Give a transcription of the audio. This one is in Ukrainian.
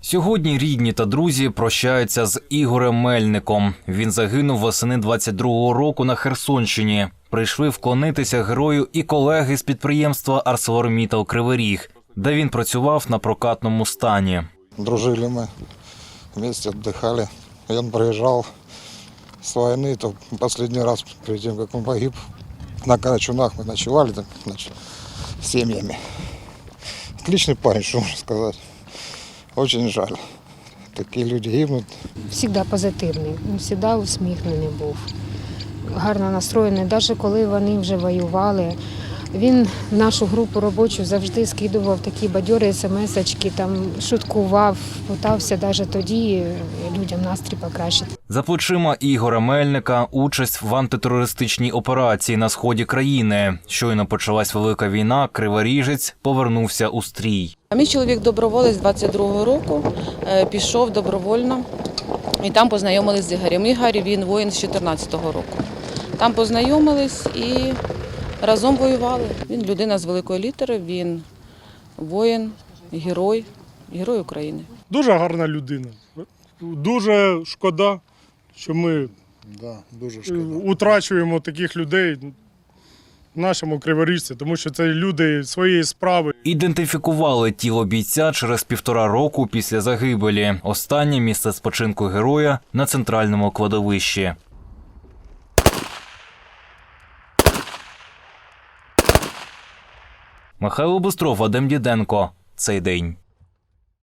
Сьогодні рідні та друзі прощаються з Ігорем Мельником. Він загинув восени 22-го року на Херсонщині. Прийшли вклонитися герою і колеги з підприємства ArcelorMittal Кривий Ріг, де він працював на прокатному стані. Дружили мы, вместе отдыхали. И он приезжал с войны, то последний раз, перед тем, как он погиб, на Карачунах мы ночевали там, значит, с семьями. Отличный парень, что можно сказать. Очень жаль. Такі люди гинуть. Всегда позитивний, завжди усміхнений був, гарно настроєний. Навіть коли вони вже воювали, він в нашу групу робочу завжди скидував такі бадьори смс-очки, там шуткував, питався навіть тоді людям настрій покращити. За плечима Ігора Мельника участь в антитерористичній операції на сході країни. Щойно почалась велика війна. Криворіжець повернувся у стрій. А Мій чоловік доброволець 22-го року е, пішов добровольно і там познайомились з Ігорем. Ігор він воїн з 14-го року. Там познайомились і разом воювали. Він людина з великої літери, він воїн, герой, герой України. Дуже гарна людина. Дуже шкода, що ми Да, дуже е, утрачуємо таких людей в нашому криворіжці, тому що це люди своєї справи. Ідентифікували тіло бійця через півтора року після загибелі. Останнє місце спочинку героя на центральному кладовищі. Михайло Бустров, Вадим Діденко. Цей день.